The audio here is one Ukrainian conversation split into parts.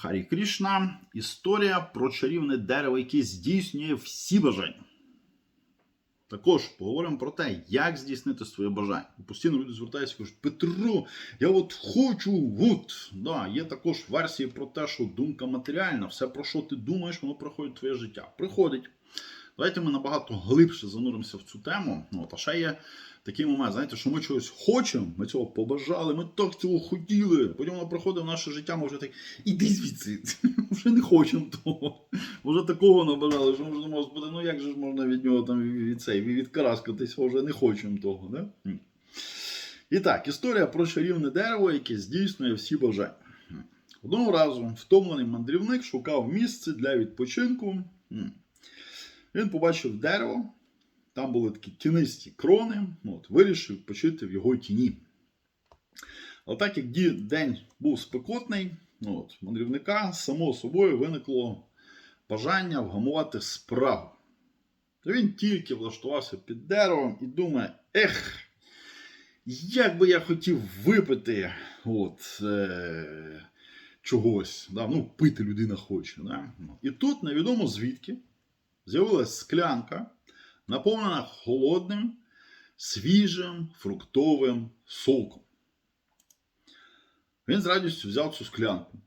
Харі Крішна. Історія про чарівне дерево, яке здійснює всі бажання. Також поговоримо про те, як здійснити своє бажання. Постійно люди звертаються і кажуть, Петро, я от хочу, от. Да, є також версії про те, що думка матеріальна, все про що ти думаєш, воно проходить твоє життя. Приходить. Давайте ми набагато глибше зануримося в цю тему. Ну, а ще є такий момент, знаєте, що ми чогось хочемо, ми цього побажали, ми так цього хотіли. Потім воно приходить в наше життя, ми вже так, іди звідси, вже не хочемо того. Вже такого набажали, що ми вже господи, ну як же ж можна від нього там від цей, відкараскатися, вже не хочемо того. Не? І так, історія про чарівне дерево, яке здійснює всі бажання. Одного разу втомлений мандрівник шукав місце для відпочинку. Він побачив дерево, там були такі тінисті крони, ну, от, вирішив відпочити в його тіні. Але так як день був спекотний, ну, от, мандрівника само собою виникло бажання вгамувати спрагу. То він тільки влаштувався під деревом і думає: ех, як би я хотів випити от, е, чогось. Да? Ну, пити людина хоче. Да? І тут невідомо звідки з'явилась склянка, наповнена холодним, свіжим фруктовим соком. Він з радістю взяв цю склянку,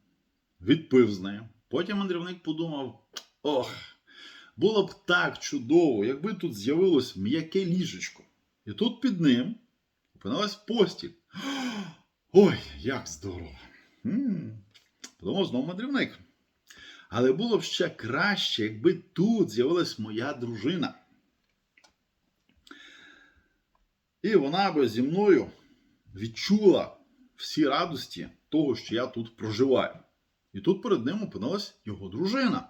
відпив з нею. Потім мандрівник подумав: ох, було б так чудово, якби тут з'явилось м'яке ліжечко. І тут під ним опинилась постіль. Ой, як здорово! М, Подумав знову мандрівник. Але було б ще краще, якби тут з'явилась моя дружина. І вона би зі мною відчула всі радості того, що я тут проживаю. І тут перед ним опинилась його дружина.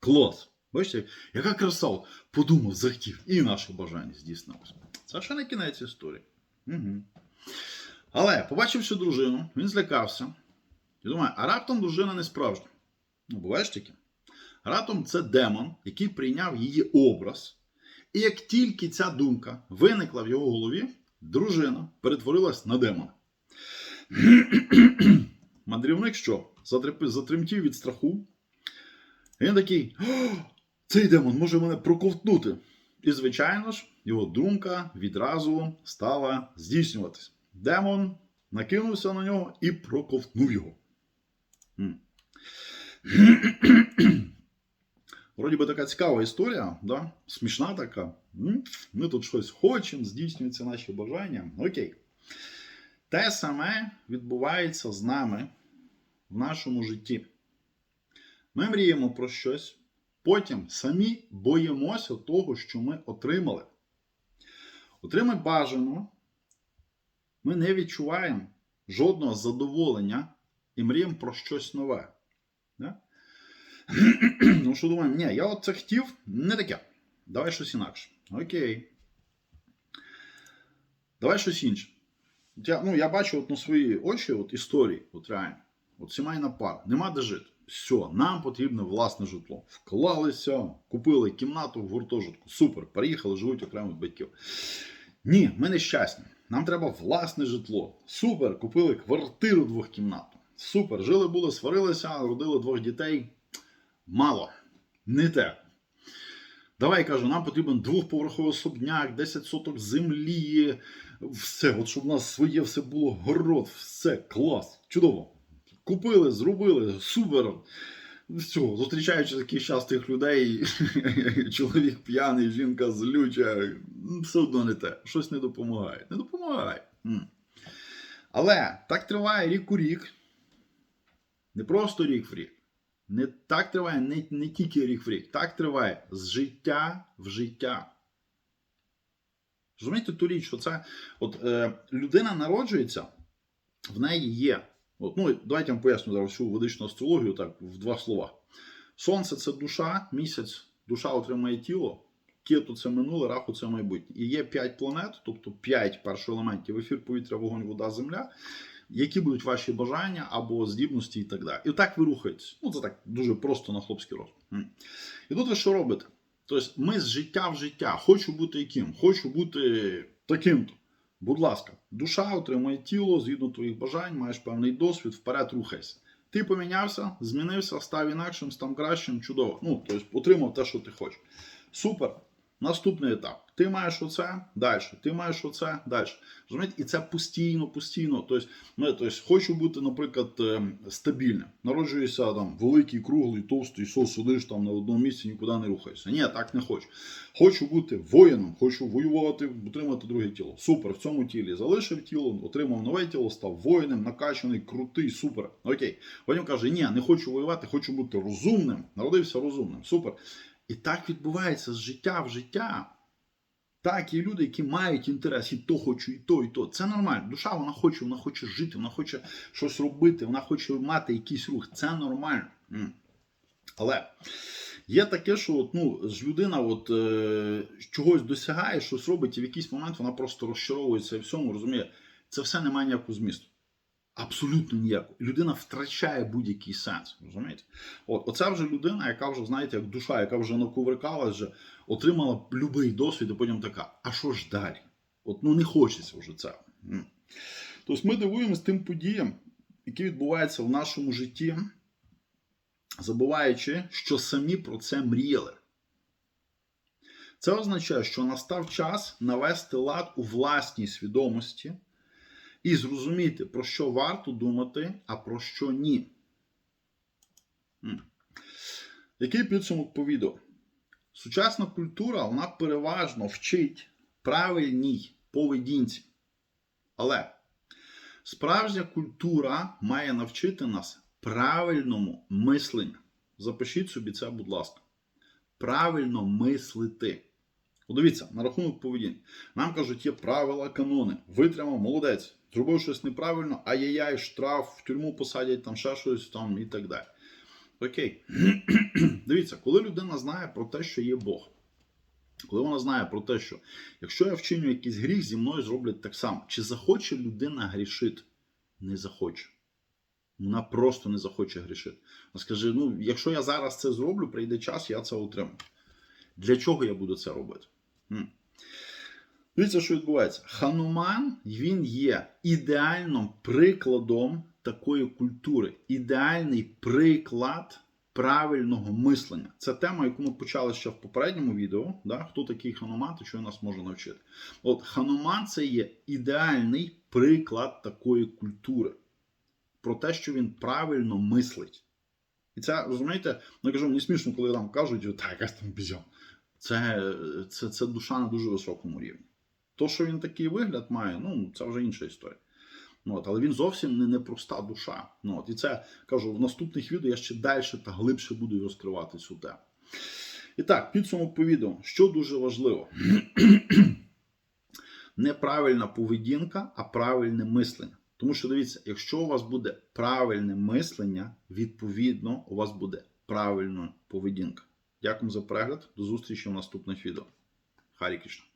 Клас! Бачите, яка краса! Подумав, захотів, і наше бажання здійснилося. Це ще не кінець історії. Угу. Але, побачивши дружину, він злякався. І думає, а раптом дружина не справжня. Ну, буває ж таке. Раптом це демон, який прийняв її образ. І як тільки ця думка виникла в його голові, дружина перетворилась на демона. Мандрівник що? Затремтів від страху. Він такий: цей демон може мене проковтнути. І, звичайно ж, його думка відразу стала здійснюватись. Демон накинувся на нього і проковтнув його. Вроді би така цікава історія, да? смішна така. Ми тут щось хочемо, здійснюються наші бажання. Окей. Те саме відбувається з нами в нашому житті. Ми мріємо про щось, потім самі боїмося того, що ми отримали. Отримай бажано, ми не відчуваємо жодного задоволення і мріємо про щось нове. Ну, що думаємо, ні, я от це хотів, не таке. Давай щось інакше. Окей. Давай щось інше. От Я, ну, я бачу от на свої очі от історії, от реально. От сімейна пара, нема де жити. Все, нам потрібне власне житло. Вклалися, купили кімнату в гуртожитку. Супер, переїхали, живуть окремо від батьків. Ні, ми нещасні. Нам треба власне житло. Супер, купили квартиру двохкімнатну. Супер, жили були, сварилися, родили двох дітей. Мало. Не те. Давай кажу, нам потрібен двохповерховий особняк, 10 соток землі, все, от щоб у нас своє все було, город, все, клас, чудово. Купили, зробили, супер. Все, зустрічаючи такий час тих людей, чоловік п'яний, жінка злюча, все одно не те. Щось не допомагає. Не допомагає. Але так триває рік у рік. Не просто рік в рік. Не так триває не, не тільки рік в рік, так триває з життя в життя. Розумієте ту річ, що це от, е, людина народжується, в неї є. От, ну, давайте я вам поясню зараз всю ведичну астрологію так, в два слова. Сонце це душа, місяць, душа отримає тіло, кету це минуле, раху це майбутнє. І є п'ять планет, тобто п'ять першоелементів: ефір, повітря, вогонь, вода, земля які будуть ваші бажання або здібності і так далі. І так ви рухаєтесь. Ну, це так дуже просто на хлопський розум. І тут ви що робите? Тобто ми з життя в життя, хочу бути яким, хочу бути таким-то. Будь ласка, душа отримує тіло, згідно твоїх бажань, маєш певний досвід, вперед рухайся. Ти помінявся, змінився, став інакшим, став кращим, чудово. Ну, тобто отримав те, що ти хочеш. Супер. Наступний етап. Ти маєш оце далі. Ти маєш оце далі. Розумієте? І це постійно, постійно. Тобто, ми, тобто, хочу бути, наприклад, ем, стабільним. Народжуєшся там великий, круглий, товстий, що сидиш там на одному місці, нікуди не рухаєшся. Ні, так не хочу. Хочу бути воїном, хочу воювати, отримати друге тіло. Супер, в цьому тілі залишив тіло, отримав нове тіло, став воїном, накачаний, крутий, супер. Окей. Потім каже: ні, не хочу воювати, хочу бути розумним. Народився розумним. Супер. І так відбувається з життя в життя. Так, є люди, які мають інтерес, і то хочу, і то, і то. Це нормально. Душа вона хоче, вона хоче жити, вона хоче щось робити, вона хоче мати якийсь рух. Це нормально. Але є таке, що от, ну, людина от, е, чогось досягає, щось робить, і в якийсь момент вона просто розчаровується і всьому, розуміє, це все не має ніякого змісту. Абсолютно ніякого. Людина втрачає будь-який сенс. Розумієте? От, оце вже людина, яка вже, знаєте, як душа, яка вже наковиркалась, вже отримала будь-який досвід, і потім така, а що ж далі? От ну не хочеться вже це. Тобто ми дивуємося тим подіям, які відбуваються в нашому житті, забуваючи, що самі про це мріяли. Це означає, що настав час навести лад у власній свідомості і зрозуміти, про що варто думати, а про що ні. Який підсумок по відео? Сучасна культура вона переважно вчить правильній поведінці. Але справжня культура має навчити нас правильному мисленню. Запишіть собі це, будь ласка. Правильно мислити. Подивіться, на рахунок поведінки. Нам кажуть, є правила, канони. Витримав, молодець. Зробив щось неправильно, ай-яй-яй, штраф, в тюрму посадять, там ще щось там і так далі. Окей. Дивіться, коли людина знає про те, що є Бог, коли вона знає про те, що якщо я вчиню якийсь гріх, зі мною зроблять так само. Чи захоче людина грішити? Не захоче. Вона просто не захоче грішити. Вона скаже: ну, якщо я зараз це зроблю, прийде час, я це отримаю. Для чого я буду це робити? Дивіться, що відбувається. Хануман він є ідеальним прикладом такої культури, ідеальний приклад правильного мислення. Це тема, яку ми почали ще в попередньому відео. Да? Хто такий хануман та що нас може навчити? От хануман це є ідеальний приклад такої культури. Про те, що він правильно мислить. І це, розумієте, ну я кажу, мені смішно, коли там кажуть, та якась там бізьон. Це, це, це душа на дуже високому рівні. То, що він такий вигляд має, ну це вже інша історія. Ну, от, але він зовсім не непроста душа. Ну, от, і це кажу, в наступних відео я ще далі та глибше буду розкривати цю тему. І так, підсумок по відео. Що дуже важливо? Неправильна поведінка, а правильне мислення. Тому що дивіться, якщо у вас буде правильне мислення, відповідно, у вас буде правильна поведінка. Дякую за перегляд. До зустрічі в наступних відео. Харі Кришна.